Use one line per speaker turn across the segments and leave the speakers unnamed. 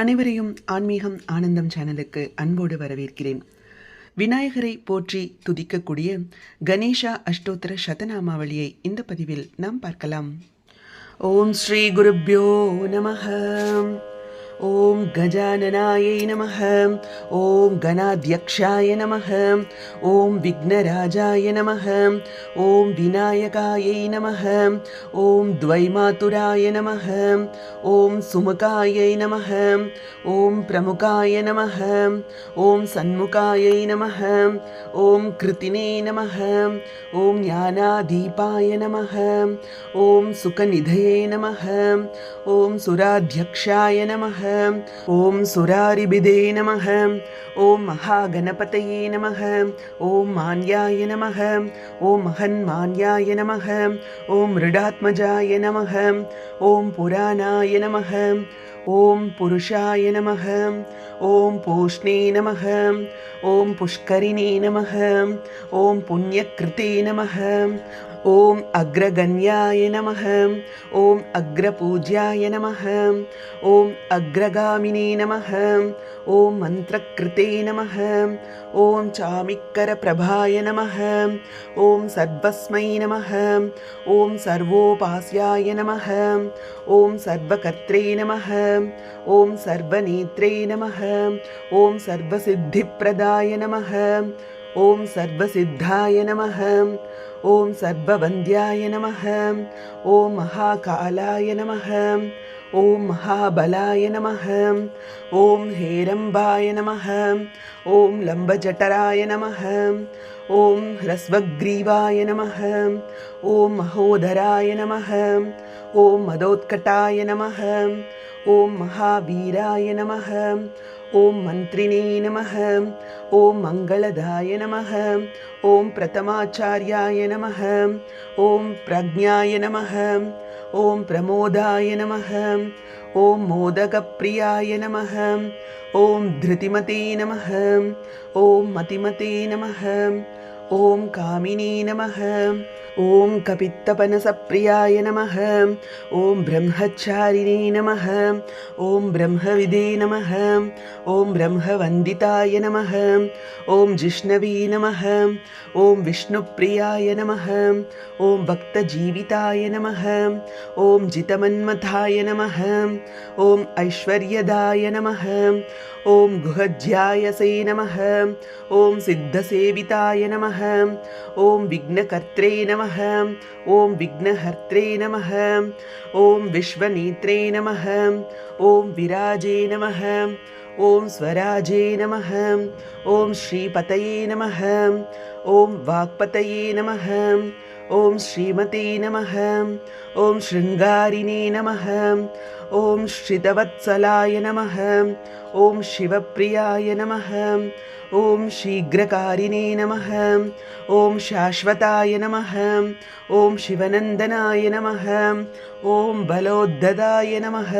அனைவரையும் ஆன்மீகம் ஆனந்தம் சேனலுக்கு அன்போடு வரவேற்கிறேன். விநாயகரை போற்றி துதிக்கக்கூடிய கணேஷா அஷ்டோத்தர சதநாமாவளியை இந்த பதிவில் நாம் பார்க்கலாம். ஓம் ஸ்ரீ குருப்யோ நமகம் ॐ गजाननायै नमः ॐ गणाध्यक्षाय नमः ॐ विघ्नराजाय नमः ॐ विनायकायै नमः ॐ द्वैमातुराय नमः ॐ सुमुखायै नमः ॐ प्रमुखाय नमः ॐ सन्मुखायै नमः ॐ कृतिने नमः ॐ ज्ञानादीपाय नमः ॐ सुखनिधये नमः ॐ सुराध्यक्षाय नमः ஓம் சுராரிபிதே நமக ஓம் மகாகணபதையே நமக ஓம் மான்யாய நமக ஓம் மகன் மான்யாய நமக ஓம் ரிடாத்மஜாய நமக ஓம் புராணாய நமக ॐ पुरुषाय नमः ॐ पूष्णे नमः ॐ पुष्करिणे नमः ॐ पुण्यकृते नमः ॐ अग्रगण्याय नमः ॐ अग्रपूज्याय नमः ॐ अग्रगामिने नमः ॐ मन्त्रकृते नमः ॐ चामिक्करप्रभाय नमः ॐ सर्वस्मै नमः ॐ सर्वोपास्याय नमः ॐ सर्वकर्त्रे नमः ॐ सर्वनेत्रे नमः ॐ सर्वसिद्धिप्रदाय नमः ॐ सर्वसिद्धाय नमः ॐ सर्ववन्द्याय नमः ॐ महाकालाय नमः ॐ महाबलाय नमः ॐ हेरम्बाय नमः ॐ लम्बजठराय नमः ॐ ह्रस्वग्रीवाय नमः ॐ महोदराय नमः ॐ मदोत्कटाय नमः ॐ महावीराय नमः ॐ मन्त्रिणे नमः ॐ मङ्गलदाय नमः ॐ प्रथमाचार्याय नमः ॐ प्रज्ञाय नमः ॐ प्रमोदाय नमः ॐ मोदकप्रियाय नमः ॐ धृतिमते नमः ॐ मतिमते नमः ॐ कामिनी नमः ॐ कपित्तपनसप्रियाय नमः ॐ ब्रह्मचारिणे नमः ॐ ब्रह्मविदे नमः ॐ ब्रह्मवन्दिताय नमः ॐ जिष्णवे नमः ॐ विष्णुप्रियाय नमः ॐ भक्तजीविताय नमः ॐ जितमन्मथाय नमः ॐ ऐश्वर्यदाय नमः ॐ गुहज्यायसे नमः ॐ सिद्धसेविताय नमः ॐ विघ्नकर्त्रे नमः ॐ विघ्नहर्त्रे नमः ॐ विश्वनेत्रे नमः ॐ विराजे नमः ॐ स्वराजे नमः ॐ श्रीपतये नमः ॐ वाक्पतये नमः ॐ श्रीमते नमः ॐ शृङ्गारिणे नमः ॐ श्रितवत्सलाय नमः ॐ शिवप्रियाय नमः ॐ शीघ्रकारिणे नमः। ॐ शाश्वताय नमः। ॐ शिवनन्दनाय नमः। ॐ बलोद्धदाय नमः।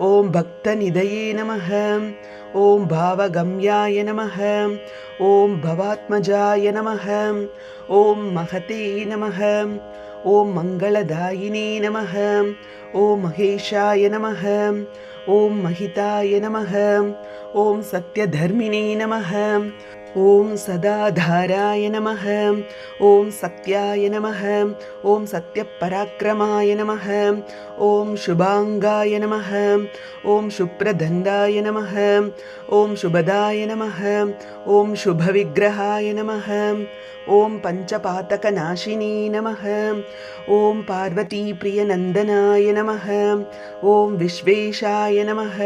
ॐ भक्तनिधये नमः। ॐ भावगम्याय नमः। ॐ भवात्मजाय नमः। ॐ महते नमः ॐ मङ्गलदायिने नमः ॐ महेशाय नमः ॐ महिताय नमः ॐ सत्यधर्मिणे नमः ॐ सदाधाराय नमः ॐ सत्याय नमः ॐ सत्यपराक्रमाय नमः ॐ शुभाङ्गाय नमः ॐ शुप्रदण्डाय नमः ॐ शुभदाय नमः ॐ शुभविग्रहाय नमः ॐ पञ्चपातकनाशिनी नमः। ॐ पार्वतीप्रियनन्दनाय नमः। ॐ विश्वेशाय नमः।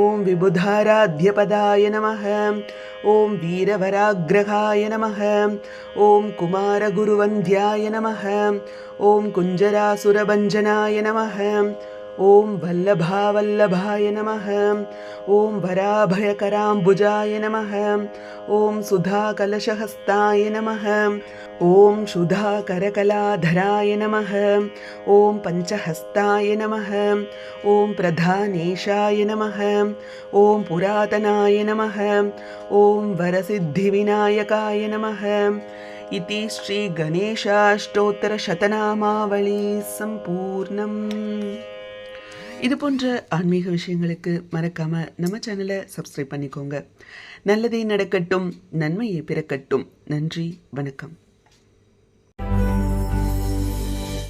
ॐ विबुधाराध्यपदाय नमः। ॐ वीरवराग्रहाय नमः। ॐ कुमारगुरुवन्द्याय नमः। ॐ कुञ्जरासुरभञ्जनाय नमः ॐ वल्लभावल्लभाय नमः। ॐ वराभयकराम्बुजाय नमः। ॐ सुधाकलशहस्ताय नमः। ॐ सुधाकरकलाधराय नमः। ॐ पञ्चहस्ताय नमः। ॐ प्रधानेशाय नमः। ॐ पुरातनाय नमः। ॐ वरसिद्धिविनायकाय नमः। इति श्रीगणेशाष्टोत्तरशतनामावली सम्पूर्णम्। இது போன்ற ஆன்மீக விஷயங்களுக்கு மறக்காமல் நம்ம சேனலை சப்ஸ்கிரைப் பண்ணிக்கோங்க. நல்லதே நடக்கட்டும் நன்மையை பிறக்கட்டும். நன்றி வணக்கம்.